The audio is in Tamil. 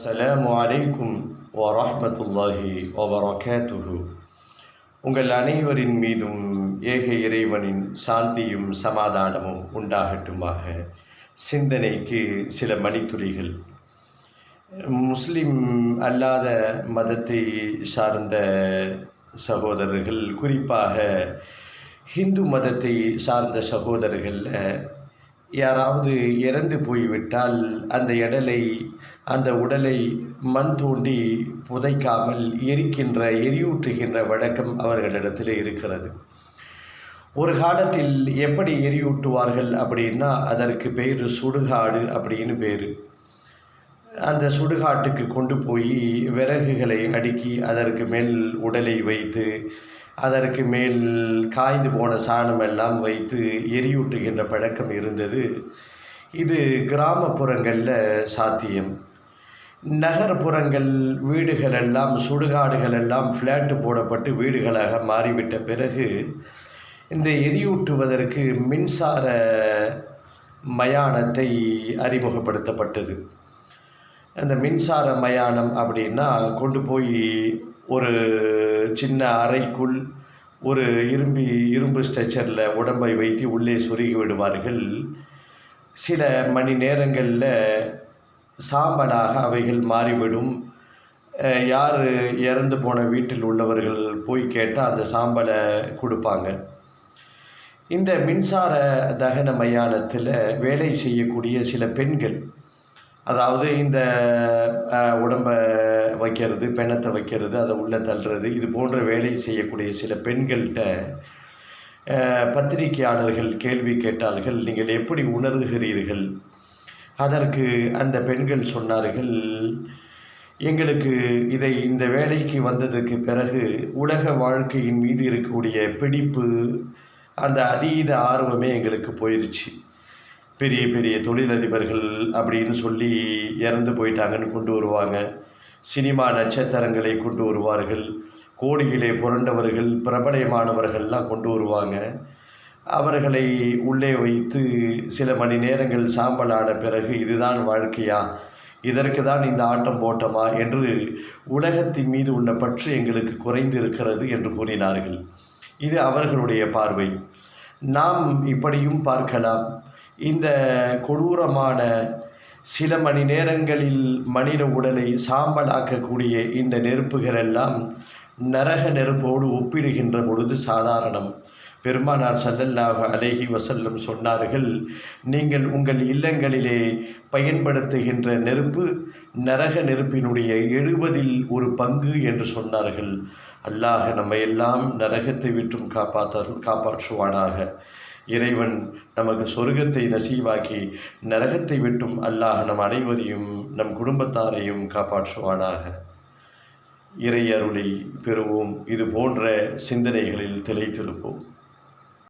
அஸ்லாம் வலைக்கும் வரமத்துல்லாஹி வபரகாத்துஹு உங்கள் அனைவரின் மீதும் ஏக இறைவனின் சாந்தியும் சமாதானமும் உண்டாகட்டுமாக. சிந்தனைக்கு சில மணித்துளிகள். முஸ்லிம் அல்லாத மதத்தை சார்ந்த சகோதரர்கள் குறிப்பாக ஹிந்து மதத்தை சார்ந்த சகோதரர்களில் யாராவது இறந்து போய்விட்டால் அந்த இடலை அந்த உடலை மண் தோண்டி புதைக்காமல் எரிக்கின்ற எரியூற்றுகின்ற வழக்கம் அவர்களிடத்தில் இருக்கிறது. ஒரு காலத்தில் எப்படி எரியூட்டுவார்கள் அப்படின்னா அதற்கு பேர் சுடுகாடு அப்படின்னு பேர். அந்த சுடுகாட்டுக்கு கொண்டு போய் விறகுகளை அடுக்கி அதற்கு மேல் உடலை வைத்து அதற்கு மேல் காய்ந்து போன சாணம் எல்லாம் வைத்து எரியூட்டுகின்ற பழக்கம் இருந்தது. இது கிராமப்புறங்களில் சாத்தியம். நகர்ப்புறங்கள் வீடுகள் எல்லாம் சுடுகாடுகள் எல்லாம் ஃப்ளாட்டு போடப்பட்டு வீடுகளாக மாறிவிட்ட பிறகு இந்த எரியூட்டுவதற்கு மின்சார மயானத்தை அறிமுகப்படுத்தப்பட்டது. அந்த மின்சார மயானம் அப்படின்னா கொண்டு போய் ஒரு சின்ன அறைக்குள் ஒரு இரும்பி இரும்பு ஸ்ட்ரெச்சரில் உடம்பை வைத்து உள்ளே சொருகி விடுவார்கள். சில மணி நேரங்களில் சாம்பலாக அவைகள் மாறிவிடும். யார் இறந்து போன வீட்டில் உள்ளவர்கள் போய் கேட்டால் அந்த சாம்பலை கொடுப்பாங்க. இந்த மின்சார தகன மயானத்தில் வேலை செய்யக்கூடிய சில பெண்கள் அதாவது இந்த உடம்பை வைக்கிறது பெணத்தை வைக்கிறது அதை உள்ளே தள்ளுறது இது போன்ற வேலை செய்யக்கூடிய சில பெண்கள்கிட்ட பத்திரிகையாளர்கள் கேள்வி கேட்டார்கள் நீங்கள் எப்படி உணர்கிறீர்கள்? அதற்கு அந்த பெண்கள் சொன்னார்கள் எங்களுக்கு இதை இந்த வேலைக்கு வந்ததுக்கு பிறகு உலக வாழ்க்கையின் மீது இருக்கக்கூடிய பிடிப்பு அந்த அதீத ஆர்வமே எங்களுக்கு போயிடுச்சு பெரிய பெரிய தொழிலதிபர்கள் அப்படின்னு சொல்லி இறந்து போயிட்டாங்கன்னு கொண்டு வருவாங்க. சினிமா நட்சத்திரங்களை கொண்டு வருவார்கள். கோடிகளே புரண்டவர்கள் பிரபலமானவர்கள்லாம் கொண்டு வருவாங்க. அவர்களை உள்ளே வைத்து சில மணி நேரங்கள் சாம்பலான பிறகு இதுதான் வாழ்க்கையா? இதற்கு தான் இந்த ஆட்டம் போட்டமா? என்று உலகத்தின் மீது உள்ள பற்று எங்களுக்கு குறைந்து இருக்கிறது என்று கூறினார்கள். இது அவர்களுடைய பார்வை. நாம் இப்படியும் பார்க்கலாம். இந்த கொடூரமான சில மணி நேரங்களில் மனித உடலை சாம்பலாக்கக்கூடிய இந்த நெருப்புகள் எல்லாம் நரக நெருப்போடு ஒப்பிடுகின்ற பொழுது சாதாரணம். பெருமானார் ஸல்லல்லாஹு அலேஹி வசல்லம் சொன்னார்கள் நீங்கள் உங்கள் இல்லங்களிலே பயன்படுத்துகின்ற நெருப்பு நரக நெருப்பினுடைய எழுபதில் ஒரு பங்கு என்று சொன்னார்கள். அல்லாஹ் நம்மையெல்லாம் நரகத்தை விட்டும் காப்பாற்ற காப்பாற்றுவானாக. இறைவன் நமக்கு சொர்க்கத்தை நசீவாக்கி நரகத்தை விட்டும் அல்லாஹ் நம் அனைவரையும் நம் குடும்பத்தாரையும் காப்பாற்றுவானாக. இறை அருளை பெறுவோம். இது போன்ற சிந்தனைகளில் திளைத்திருப்போம்.